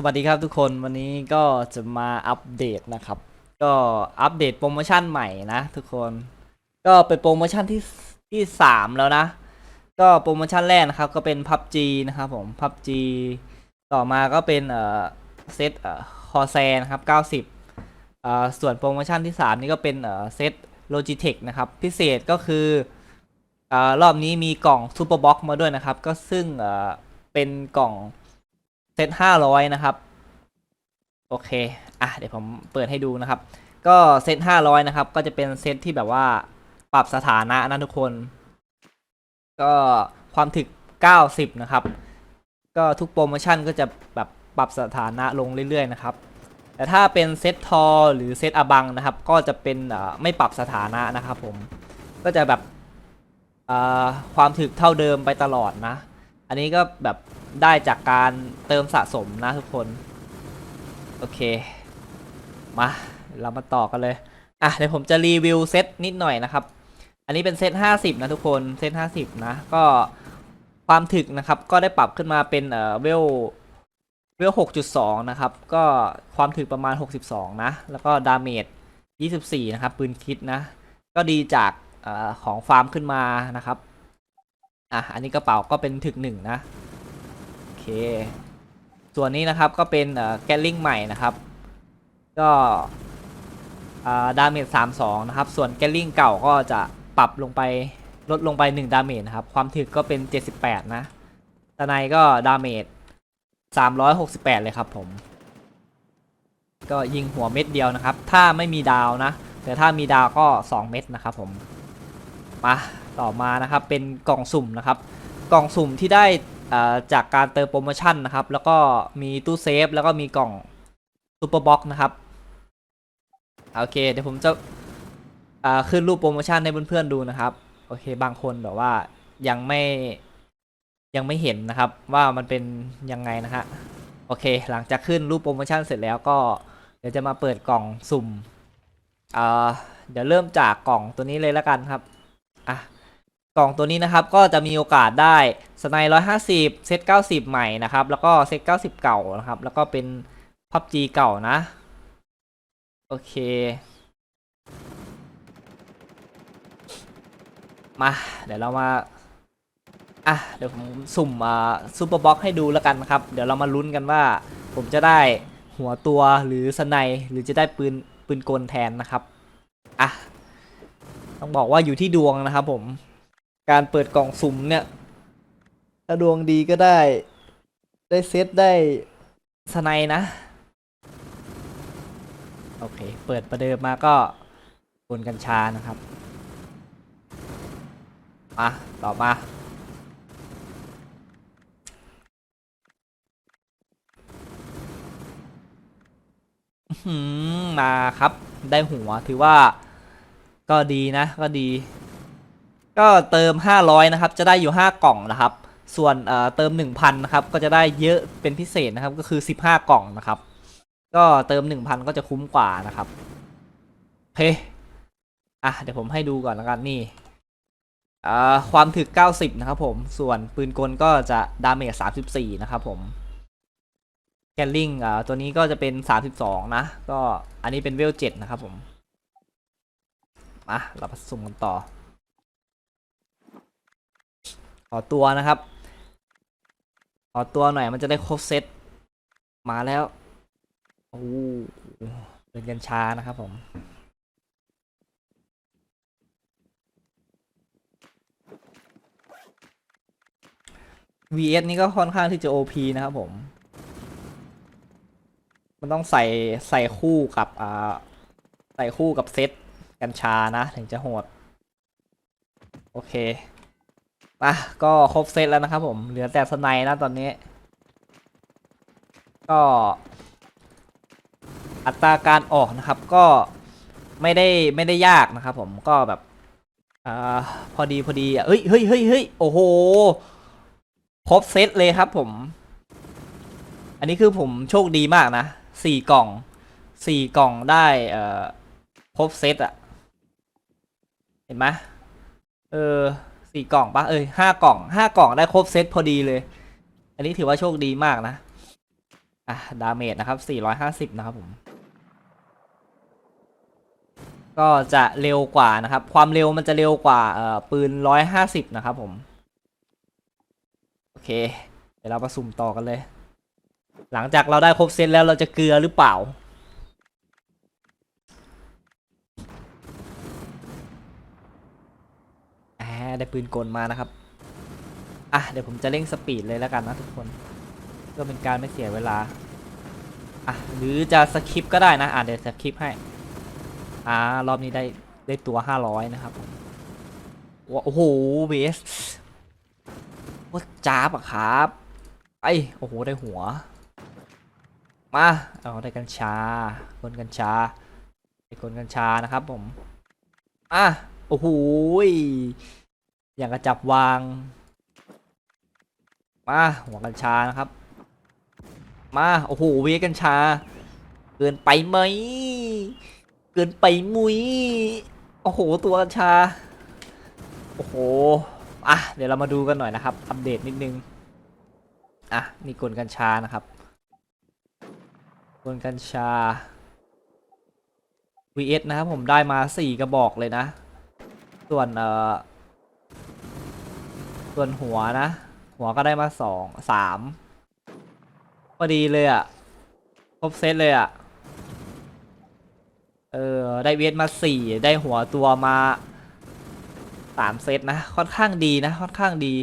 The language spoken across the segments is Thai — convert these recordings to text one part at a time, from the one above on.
สวัสดีครับทุกคนวันนี้ก็จะมาอัปเดตนะครับ ก็อัปเดตโปรโมชั่นใหม่นะทุกคน ก็เป็นโปรโมชั่นที่ที่สามแล้วนะ ก็โปรโมชั่นแรกนะครับ ก็เป็น PUBG นะครับผม PUBG ต่อมาก็เป็นเอ่อเซตเอ่อคอแซนะครับ 90เอ่อส่วนโปรโมชั่นที่3นี่ก็เป็นเอ่อเซต Logitech นะครับ พิเศษก็คือเอ่อรอบนี้มีกล่อง Super Box มาด้วยนะครับ ก็ซึ่งเอ่อเป็นกล่อง เซตห้าร้อยนะครับ โอเค อะ เดี๋ยวผมเปิดให้ดูนะครับ ก็เซตห้าร้อยนะครับ ก็จะเป็นเซตที่แบบว่าปรับสถานะนะทุกคน ก็ความถึก90นะครับ ก็ทุกโปรโมชั่นก็จะแบบปรับสถานะลงเรื่อยๆนะครับ แต่ถ้าเป็นเซตทอหรือเซตอบังนะครับ ก็จะเป็นอ่อไม่ปรับสถานะนะครับผม ก็จะแบบอ่อความถึกเท่าเดิมไปตลอดนะ อันนี้ก็แบบได้จากการเติมสะสมนะทุกคน โอเค มา เรามาต่อกันเลย อะเดี๋ยวผมจะรีวิวเซตนิดหน่อยนะครับ อันนี้เป็นเซต50 นะทุกคน เซต50 นะ ก็ความถึกนะครับ ก็ได้ปรับขึ้นมาเป็นเอ่อเวลเวล6.2 นะครับ ก็ความถึกประมาณ 62 นะ แล้วก็ดาเมจ24 นะครับ ปืนคิดนะ ก็ดีจากเออของฟาร์มขึ้นมานะครับ อะอันนี้กระเป๋าก็เป็นถึกหนึ่งนะโอเค ส่วนนี้นะครับก็เป็นแกลลิงใหม่นะครับ ก็ดาเมจสามสองนะครับ ส่วนแกลลิงเก่าก็จะปรับลงไปลดลงไป 1 ดาเมจนะครับ ความถึกก็เป็น 78 นะตะไนก็ดาเมจ 368 เลยครับผม ก็ยิงหัวเม็ดเดียวนะครับ ถ้าไม่มีดาวนะ แต่ถ้ามีดาวก็ 2 เม็ดนะครับผม มาต่อมานะครับเป็นกล่องสุ่มนะครับ กล่องสุ่มที่ได้จากการเติมโปรโมชั่นนะครับ แล้วก็มีตู้เซฟแล้วก็มีกล่องซูเปอร์บ็อกนะครับโอเคเดี๋ยวผมจะขึ้นรูปโปรโมชั่นให้เพื่อนๆดูนะครับโอเคบางคนแบบว่ายังไม่ยังไม่เห็นนะครับว่ามันเป็นยังไงนะฮะโอเค หลังจากขึ้นรูปโปรโมชั่นเสร็จแล้วก็เดี๋ยวจะมาเปิดกล่องสุ่มเดี๋ยวเริ่มจากกล่องตัวนี้เลยแล้วกันครับ อะกล่องตัวนี้นะครับก็จะมีโอกาสได้สไนร้อยห้าสิบเซตเก้าสิบใหม่นะครับ แล้วก็เซตเก้าสิบเก่านะครับ แล้วก็เป็นพับจีเก่านะ โอเค มา เดี๋ยวเรามาอะเดี๋ยวผมสุ่มอ่าซูเปอร์บ็อกให้ดูแล้วกันนะครับ เดี๋ยวเรามาลุ้นกันว่า ผมจะได้หัวตัวหรือสไนหรือจะได้ปืนปืนกลแทนนะครับ อะ ต้องบอกว่าอยู่ที่ดวงนะครับผม การเปิดกล่องสุ่มเนี่ย ถ้าดวงดีก็ได้ ได้เซตได้สไนนะ โอเค เปิดประเดิมมาก็บนกัญชานะครับ มา ต่อมาหือมาครับ ได้หัวถือว่า ก็ดีนะก็ดี ก็เติม 500 นะครับ จะได้อยู่ 5 กล่องนะครับ ส่วนเอ่อเติม 1,000 นะครับ ก็จะได้เยอะเป็นพิเศษนะครับ ก็คือ 15 กล่องนะครับ ก็เติม 1,000 ก็จะคุ้มกว่านะครับโอเคอะเดี๋ยวผมให้ดูก่อนแล้วกันนี่อ่าความถึก 90 นะครับผม ส่วนปืนกลก็จะดาเมจ34 นะครับผมแกลลิงอ่าตัวนี้ก็จะเป็น 32 นะ ก็อันนี้เป็นเวล7นะครับผม มาเรามาสุ่มกันต่อ ขอตัวนะครับ ขอตัวหน่อยมันจะได้ครบเซตมาแล้วโอ้โหเป็นกัญชานะครับผม VS นี่ก็ค่อนข้างที่จะ OP นะครับผม มันต้องใส่ใส่คู่กับอ่าใส่คู่กับเซต กัญชานะ ถึงจะโหด โอเคอะก็ครบเซตแล้วนะครับผม เหลือแต่สไนนะตอนนี้ ก็ อัตราการออกนะครับ ก็ไม่ได้ไม่ได้ยากนะครับผมก็แบบอ่าพอดีพอดีอะเฮ้ยเฮ้ยเฮ้ยเฮ้ยโอ้โหครบเซตเลยครับผม อันนี้คือผมโชคดีมากนะสี่กล่องสี่กล่องได้เอ่อครบเซตอะ เห็นไหมเออสี่กล่องปะเอ้ยห้ากล่องห้ากล่องได้ครบเซตพอดีเลย อันนี้ถือว่าโชคดีมากนะ อะ ดาเมจนะครับ450นะครับผม ก็จะเร็วกว่านะครับ ความเร็วมันจะเร็วกว่าเอ่อปืน150นะครับผม โอเค เดี๋ยวเรามาสุ่มต่อกันเลย หลังจากเราได้ครบเซตแล้วเราจะเกลือหรือเปล่า อ่า ได้ปืนกลมานะครับ อะเดี๋ยวผมจะเร่งสปีดเลยแล้วกันนะทุกคน เพื่อเป็นการไม่เสียเวลา อะหรือจะสคิปก็ได้นะอะเดี๋ยวสคิปให้ อ่ารอบนี้ได้ได้ตัว 500 นะครับว้าโอ้โหเบสว่าจ้าบอะครับไอโอ้โหได้หัว มาเอาได้กัญชาคนกัญชาได้คนกัญชานะครับผมอะโอ้โห อย่างกระจับวาง มาหัวกัญชานะครับ มาโอ้โหเวกัญชา เกินไปไหม เกินไปมุยโอ้โหตัวกัญชา โอ้โหอะเดี๋ยวเรามาดูกันหน่อยนะครับ อัปเดตนิดนึง อะนี่กลกัญชานะครับกลกัญชา vs นะครับผมได้มาสี่กระบอกเลยนะ ส่วนเอ่อ ส่วนหัวนะ หัวก็ได้มาสองสามพอดีเลยอะ่ะ ครบเซตเลยอะ่ะ เออ ได้เวทมาสี่ได้หัวตัวมาสามเซตนะ ค่อนข้างดีนะ ค่อนข้างดี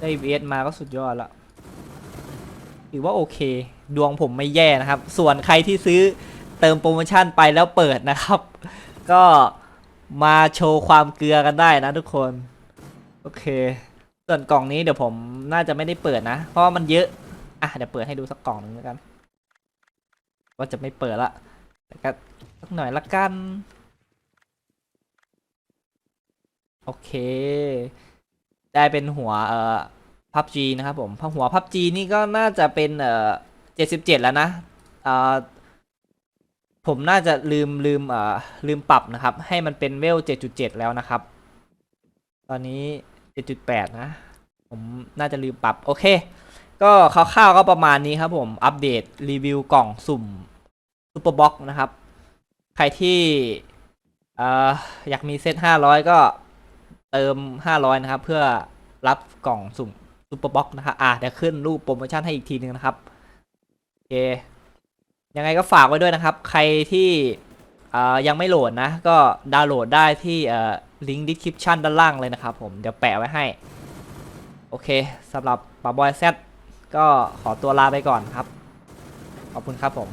ได้เวทมาก็สุดยอดละถือว่าโอเค ดวงผมไม่แย่นะครับ ส่วนใครที่ซื้อเติมโปรโมชั่นไปแล้วเปิดนะครับ ก็มาโชว์ความเกลือกันได้นะทุกคน โอเค ส่วนกล่องนี้เดี๋ยวผมน่าจะไม่ได้เปิดนะ เพราะมันเยอะ อะเดี๋ยวเปิดให้ดูสักกล่องหนึงแล้วกัน ว่าจะไม่เปิดละแต่ก็สักหน่อยละกัน โอเค ได้เป็นหัวเอ่อพับจีนะครับผมพอหัวพับจีนี่ก็น่าจะเป็นเอ่อเจ็ดสิบเจ็ดแล้วนะเอ่อผมน่าจะลืมลืมเอ่อลืมปรับนะครับ ให้มันเป็นเวลเจ็ดจุดเจ็ดแล้วนะครับ ตอนนี้ เจ็ดจุดแปดนะ ผมน่าจะลืมปรับ โอเค ก็คร่าวๆก็ประมาณนี้ครับผม อัปเดตรีวิวกล่องสุ่มซูเปอร์บ็อกนะครับ ใครที่เอ่ออยากมีเซตห้าร้อยก็เติมห้าร้อยนะครับ เพื่อรับกล่องสุ่มซูเปอร์บ็อกนะครับ อะเดี๋ยวขึ้นรูปโปรโมชั่นให้อีกทีนึงนะครับ โอเค ยังไงก็ฝากไว้ด้วยนะครับ ใครที่เอ่อยังไม่โหลดนะ ก็ดาวน์โหลดได้ที่เอ่อ ลิงก์ดีคริปชันด้านล่างเลยนะครับผมเดี๋ยวแปะไว้ให้ โอเคสำหรับปาบอยแซก็ขอตัวลาไปก่อนครับ ขอบคุณครับผม